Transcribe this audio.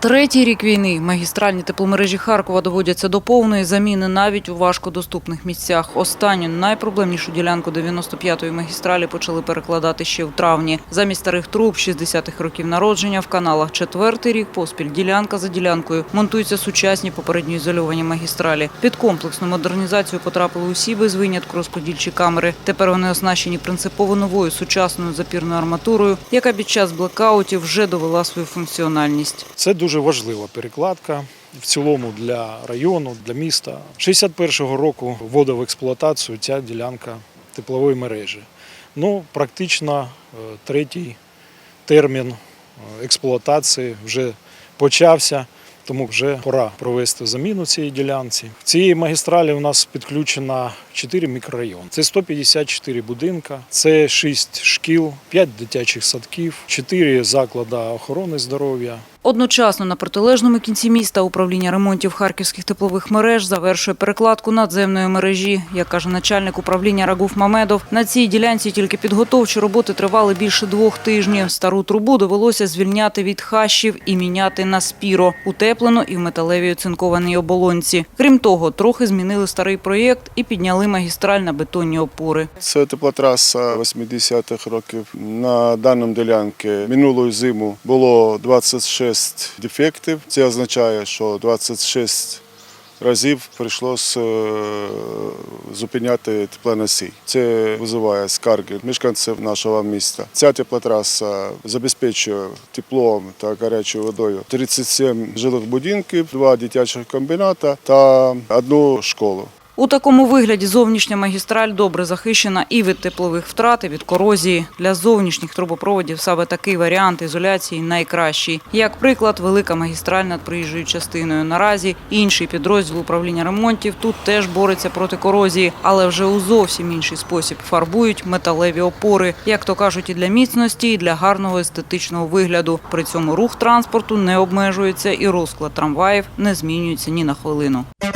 Третій рік війни магістральні тепломережі Харкова доводяться до повної заміни навіть у важкодоступних місцях. Останню найпроблемнішу ділянку 95-ї магістралі почали перекладати ще в травні. Замість старих труб 60-х років народження в каналах четвертий рік поспіль ділянка за ділянкою монтуються сучасні попередньо ізольовані магістралі. Під комплексну модернізацію потрапили усі без винятку розподільчі камери. Тепер вони оснащені принципово новою сучасною запірною арматурою, яка під час блекаутів вже довела свою функціональність. Це дуже важлива перекладка в цілому для району, для міста. 61-го року ввода в експлуатацію ця ділянка теплової мережі. Ну, практично е, третій термін е, експлуатації вже почався. Тому вже пора провести заміну цієї ділянці. В цієї магістралі у нас підключено 4 мікрорайони. Це 154 будинка, це 6 шкіл, 5 дитячих садків, 4 заклади охорони здоров'я, Одночасно на протилежному кінці міста управління ремонтів харківських теплових мереж завершує перекладку надземної мережі. Як каже начальник управління Рагуф Мамедов, на цій ділянці тільки підготовчі роботи тривали більше двох тижнів. Стару трубу довелося звільняти від хащів і міняти на спіро, утеплену і в металевій оцинкованій оболонці. Крім того, трохи змінили старий проєкт і підняли магістраль на бетонні опори. Це теплотраса 80-х років. На даному ділянці минулої зиму було 26 дефектів. Це означає, що 26 разів прийшлося е, зупиняти теплоносій. Це визиває скарги мешканців нашого міста. Ця теплотраса забезпечує теплом та гарячою водою 37 жилих будинків, два дитячих комбіната та одну школу. У такому вигляді зовнішня магістраль добре захищена і від теплових втрат, і від корозії. Для зовнішніх трубопроводів саме такий варіант ізоляції найкращий. Як приклад, велика магістраль над проїжджою частиною. Наразі інший підрозділ управління ремонтів тут теж бореться проти корозії, але вже у зовсім інший спосіб фарбують металеві опори, як то кажуть, і для міцності, і для гарного естетичного вигляду. При цьому рух транспорту не обмежується, і розклад трамваїв не змінюється ні на хвилину.